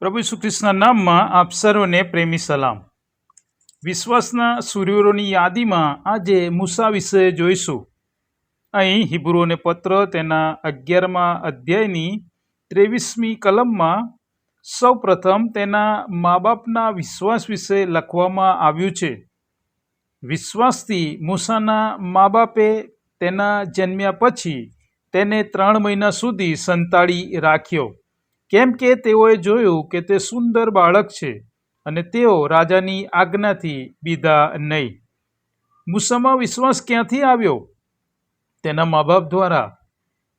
પ્રભુ ઈસુ નામમાં આપ સર્વને પ્રેમી સલામ. વિશ્વાસના સૂર્યોની યાદીમાં આજે મૂસા વિશે જોઈશું. અહીં હિબ્રુઓને પત્ર તેના અગિયારમા અધ્યાયની ત્રેવીસમી કલમમાં સૌપ્રથમ તેના મા બાપના વિશ્વાસ વિશે લખવામાં આવ્યું છે. વિશ્વાસથી મૂસાના મા બાપે તેના જન્મ્યા પછી તેને ત્રણ મહિના સુધી સંતાડી રાખ્યો. કેમ કે તેઓએ જોયું કે તે સુંદર બાળક છે અને તેઓ રાજાની આજ્ઞાથી બીધા નહીં. મૂસામાં વિશ્વાસ ક્યાંથી આવ્યો? તેના મા બાપ દ્વારા.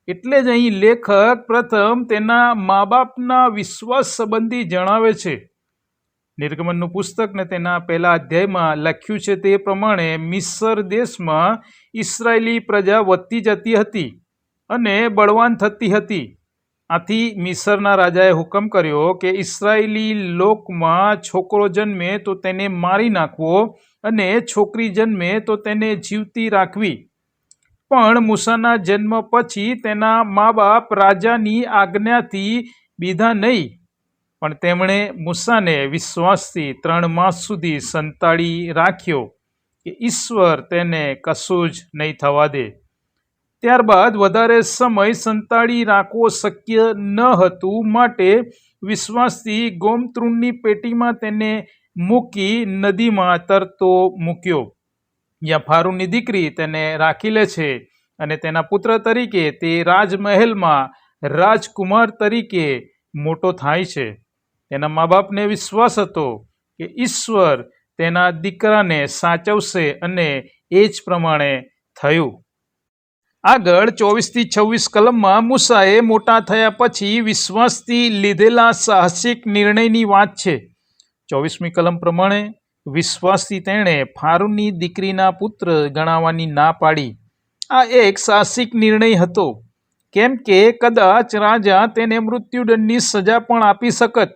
એટલે જ અહીં લેખક પ્રથમ તેના મા બાપના વિશ્વાસ સંબંધી જણાવે છે. નિર્ગમનનું પુસ્તકને તેના પહેલા અધ્યાયમાં લખ્યું છે તે પ્રમાણે મિસર દેશમાં ઇસરાયેલી પ્રજા વધતી જતી હતી અને બળવાન થતી હતી. આથી મિસરના રાજાએ હુકમ કર્યો કે ઇસરાયેલી લોકમાં છોકરો જન્મે તો તેને મારી નાખવો અને છોકરી જન્મે તો તેને જીવતી રાખવી. પણ મૂસાના જન્મ પછી તેના મા બાપ રાજાની આજ્ઞાથી બીધા નહીં. પણ તેમણે મૂસાને વિશ્વાસથી ત્રણ માસ સુધી સંતાડી રાખ્યો કે ઈશ્વર તેને કશું જ નહીં થવા દે. ત્યારબાદ વધારે સમય સંતાડી રાખવો શક્ય ન હતું. માટે વિશ્વાસથી ગોમતૃણની પેટીમાં તેને મૂકી નદીમાં તરતો મૂક્યો. જ્યાં ફારૂની દીકરી તેને રાખી લે છે અને તેના પુત્ર તરીકે તે રાજમહેલમાં રાજકુમાર તરીકે મોટો થાય છે. તેના મા બાપને વિશ્વાસ હતો કે ઈશ્વર તેના દીકરાને સાચવશે અને એ જ પ્રમાણે થયું. આગળ ચોવીસથી છવ્વીસ કલમમાં મૂસાએ મોટા થયા પછી વિશ્વાસથી લીધેલા સાહસિક નિર્ણયની વાત છે. ચોવીસમી કલમ પ્રમાણે વિશ્વાસથી તેણે ફારૂની દીકરીના પુત્ર ગણાવવાની ના પાડી. આ એક સાહસિક નિર્ણય હતો. કેમ કે કદાચ રાજા તેને મૃત્યુદંડની સજા પણ આપી શકત.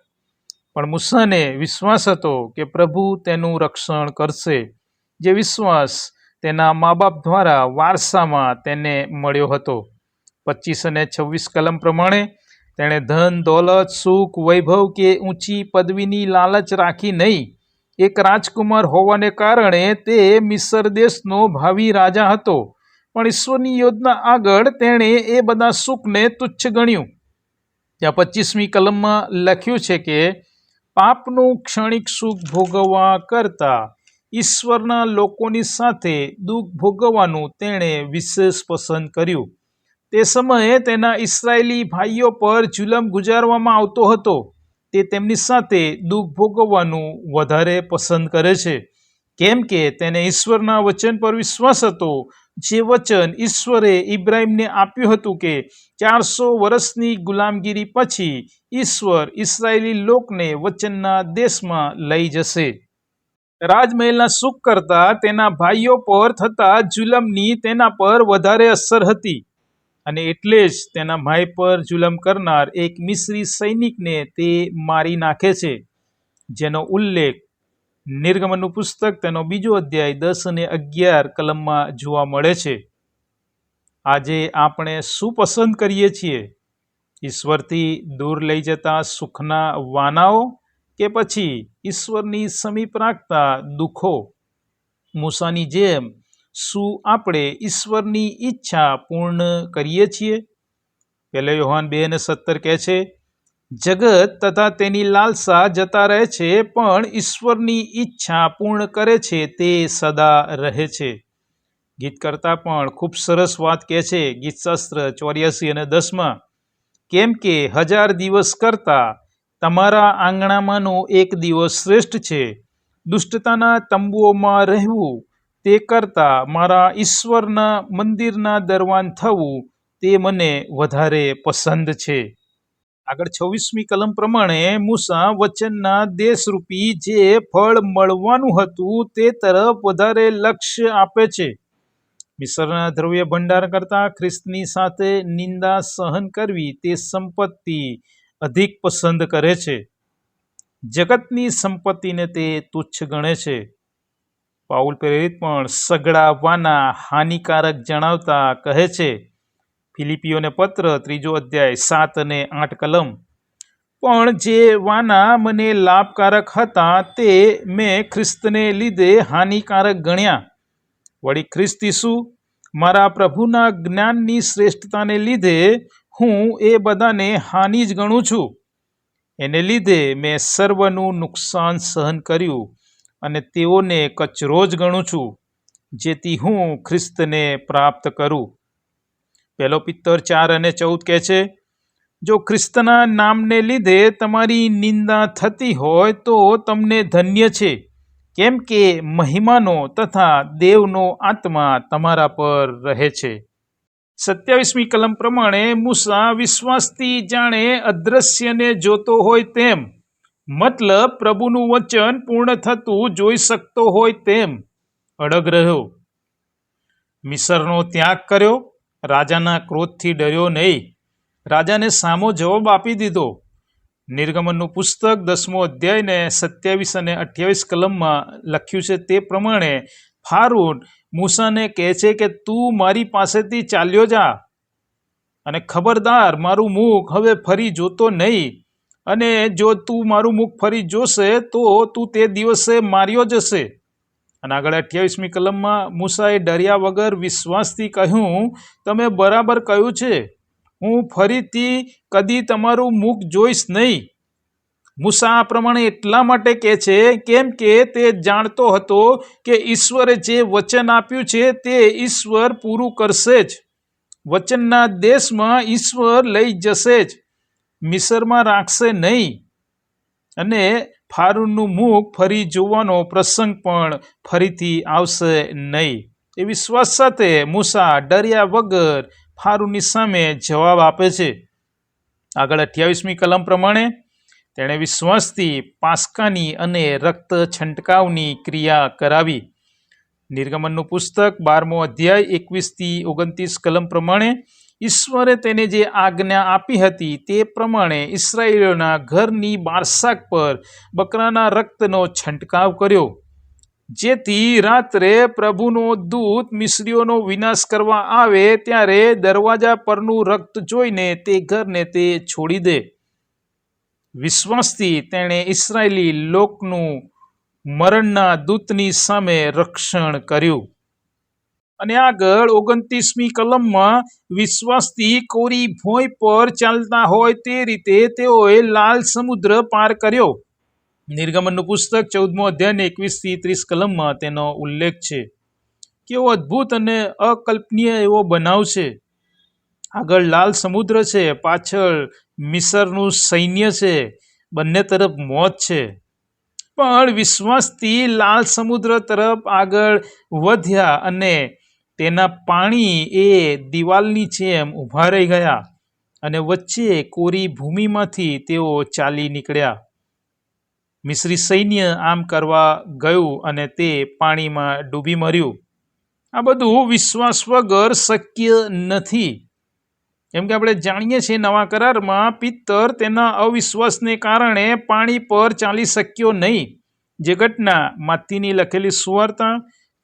પણ મૂસાને વિશ્વાસ હતો કે પ્રભુ તેનું રક્ષણ કરશે. જે વિશ્વાસ તેના મા બાપ દ્વારા વારસામાં તેને મળ્યો હતો. પચીસ અને છવ્વીસ કલમ પ્રમાણે તેણે ધન, દોલત, સુખ, વૈભવ કે ઊંચી પદવીની લાલચ રાખી નહીં. એક રાજકુમાર હોવાને કારણે તે મિસર દેશનો ભાવિ રાજા હતો. પણ ઈશ્વરની યોજના આગળ તેણે એ બધા સુખને તુચ્છ ગણ્યું. ત્યાં પચીસમી કલમમાં લખ્યું છે કે, પાપનું ક્ષણિક સુખ ભોગવવા કરતાં ઈશ્વરના લોકોની સાથે દુઃખ ભોગવવાનું તેણે વિશેષ પસંદ કર્યું. તે સમયે તેના ઇસરાયેલી ભાઈઓ પર જુલમ ગુજારવામાં આવતો હતો. તે તેમની સાથે દુઃખ ભોગવવાનું વધારે પસંદ કરે છે. કેમ કે તેને ઈશ્વરના વચન પર વિશ્વાસ હતો. જે વચન ઈશ્વરે ઇબ્રાહિમને આપ્યું હતું કે ચારસો વર્ષની ગુલામગીરી પછી ઈશ્વર ઇસરાયેલી લોકને વચનના દેશમાં લઈ જશે. રાજમહેલના સુખ કરતા તેના ભાઈઓ પર થતા જુલમની તેના પર વધારે અસર હતી. અને એટલે જ તેના ભાઈ પર જુલમ કરનાર એક મિશ્રી સૈનિકને તે મારી નાખે છે, જેનો ઉલ્લેખ નિર્ગમનનું પુસ્તક તેનો બીજો અધ્યાય દસ અને અગિયાર કલમમાં જોવા મળે છે. આજે આપણે શું પસંદ કરીએ છીએ? ઈશ્વરથી દૂર લઈ જતા સુખના વાનાઓ કે પછી ઈશ્વરની સમીપ રાખતા દુઃખો. મૂસાની જેમ, શું આપણે ઈશ્વરની ઈચ્છા પૂર્ણ કરીએ છીએ? પહેલે યોહાન બે અને સત્તર કહે છે, જગત તથા તેની લાલસા જતા રહે છે, પણ ઈશ્વરની ઈચ્છા પૂર્ણ કરે છે, તે સદા રહે છે. ગીત કરતાં પણ ખૂબ સરસ વાત કહે છે ગીતશાસ્ત્ર ચોર્યાસી અને દસમાં, કેમ કે હજાર દિવસ કરતાં તમારા આંગણામાંનો એક દિવસ શ્રેષ્ઠ છે. દુષ્ટતાના તંબુઓમાં રહેવું, તે કરતાં મારા ઈશ્વરના મંદિરના દરવાન થવું, તે મને વધારે પસંદ છે. આગળ છવ્વીસમી કલમ પ્રમાણે મૂસા વચનના દેશરૂપી જે ફળ મળવાનું હતું તે તરફ વધારે લક્ષ્ય આપે છે. મિસરના દ્રવ્ય ભંડાર કરતાં ખ્રિસ્તની સાથે નિંદા સહન કરવી તે સંપત્તિ અધિક પસંદ કરે છે. જગતની સંપત્તિને તે તુચ્છ ગણે છે. પાઉલ પ્રેરિત પણ સગડાવવાના હાનિકારક જણાવતા કહે છે, ફિલિપીઓને પત્ર, ત્રીજો અધ્યાય, સાત અને આઠ કલમ. પણ જે વાના મને લાભકારક હતા તે મેં ખ્રિસ્તને લીધે હાનિકારક ગણ્યા. વળી ખ્રિસ્તી શું મારા પ્રભુના જ્ઞાનની શ્રેષ્ઠતાને લીધે હું એ બધાને હાનિ જ ગણું છું. એને લીધે મેં સર્વનું નુકસાન સહન કર્યું અને તેઓને કચરો જ ગણું છું, જેથી હું ખ્રિસ્તને પ્રાપ્ત કરું. પહેલો પિત્તર ચાર અને ચૌદ કહે છે, જો ખ્રિસ્તના નામને લીધે તમારી નિંદા થતી હોય તો તમને ધન્ય છે, કેમ કે મહિમાનો તથા દેવનો આત્મા તમારા પર રહે છે. સત્યાવીસમી કલમ પ્રમાણે મૂસા વિશ્વાસથી જાણે અદ્રશ્યને જોતો હોય તેમ. મતલબ પ્રભુનું વચન પૂર્ણ થતું જોઈ શકતો હોય તેમ. અડગ રહ્યો. મિસરનો ત્યાગ કર્યો. રાજાના ક્રોધથી ડર્યો નહીં. રાજાને સામો જવાબ આપી દીધો. નિર્ગમનનું પુસ્તક દસમો અધ્યાયને સત્યાવીસ અને અઠ્યાવીસ કલમમાં લખ્યું છે તે પ્રમાણે ફારૂન મૂસાને કહે છે કે તું મારી પાસેથી ચાલ્યો જા. અને ખબરદાર, મારું મુખ હવે ફરી જોતો નહીં. અને જો તું મારું મુખ ફરી જોશે, તો તું તે દિવસે માર્યો જશે. અને આગળ અઠ્યાવીસમી કલમમાં મૂસાએ ડર્યા વગર વિશ્વાસથી કહ્યું, તમે બરાબર કહ્યું છે. હું ફરીથી કદી તમારું મુખ જોઈશ નહીં. મૂસા આ પ્રમાણે એટલા માટે કહે છે, કેમ કે તે જાણતો હતો કે ઈશ્વરે જે વચન આપ્યું છે તે ઈશ્વર પૂરું કરશે જ. વચનના દેશમાં ઈશ્વર લઈ જશે જ. મિસરમાં રાખશે નહીં. અને ફારૂનનું મુખ ફરી જોવાનો પ્રસંગ પણ ફરીથી આવશે નહીં. એ વિશ્વાસ સાથે મૂસા ડર્યા વગર ફારૂનની સામે જવાબ આપે છે. આગળ અઠ્યાવીસમી કલમ પ્રમાણે તેણે વિશ્વાસથી પાસ્કાની અને રક્ત છંટકાવની ક્રિયા કરાવી. નિર્ગમનનું પુસ્તક બારમો અધ્યાય એકવીસથી ઓગણત્રીસ કલમ પ્રમાણે, ઈશ્વરે તેને જે આજ્ઞા આપી હતી તે પ્રમાણે ઇસરાયેલીઓના ઘરની બારસાક પર બકરાના રક્તનો છંટકાવ કર્યો. જેથી રાત્રે પ્રભુનો દૂત મિશ્રીઓનો વિનાશ કરવા આવે ત્યારે દરવાજા પરનું રક્ત જોઈને તે ઘરને તે છોડી દે. વિશ્વાસથી તેણે ઇસરાયેલી લોકનું મરણના દૂતની સામે રક્ષણ કર્યું. અને આગળ ઓગણત્રીસમી કલમમાં વિશ્વાસથી કોરી ભોંય પર ચાલતા હોય તે રીતે તેઓએ લાલ સમુદ્ર પાર કર્યો. નિર્ગમનનું પુસ્તક ચૌદમો અધ્યાય એકવીસથી ત્રીસ કલમમાં તેનો ઉલ્લેખ છે. કેવો અદ્ભુત અને અકલ્પનીય એવો બનાવ છે. આગળ લાલ સમુદ્ર છે, પાછળ મિસરનું સૈન્ય છે, બંને તરફ મોત છે. પણ વિશ્વાસથી લાલ સમુદ્ર તરફ આગળ વધ્યા અને તેના પાણી એ દિવાલની જેમ ઊભા રહી ગયા અને વચ્ચે કોરી ભૂમિમાંથી તેઓ ચાલી નીકળ્યા. મિશ્રી સૈન્ય આમ કરવા ગયું અને તે પાણીમાં ડૂબી મર્યું. આ બધું વિશ્વાસ વગર શક્ય નથી. કેમ કે આપણે જાણીએ છીએ નવા કરારમાં પિત્તર તેના અવિશ્વાસને કારણે પાણી પર ચાલી શક્યો નહીં. જે ઘટના માતીની લખેલી સુવાર્તા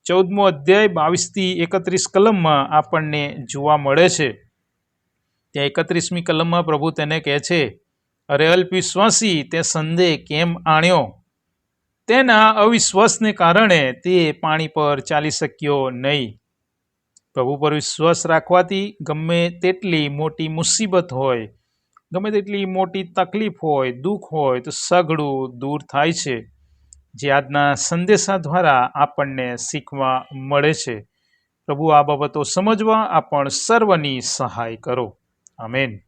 ચૌદમો અધ્યાય બાવીસથી એકત્રીસ કલમમાં આપણને જોવા મળે છે. ત્યાં એકત્રીસમી કલમમાં પ્રભુ તેને કહે છે, અરે અલ્પ વિશ્વાસી તે સંદેહ કેમ આણ્યો? તેના અવિશ્વાસને કારણે તે પાણી પર ચાલી શક્યો નહીં. પ્રભુ પર વિશ્વાસ રાખવાથી ગમે તેટલી મોટી મુસીબત હોય, ગમે તેટલી મોટી તકલીફ હોય, દુઃખ હોય, તો સઘળું દૂર થાય છે. જે આજના સંદેશા દ્વારા આપણને શીખવા મળે છે. પ્રભુ આ બાબતો સમજવા આપણ સર્વની સહાય કરો. આમેન.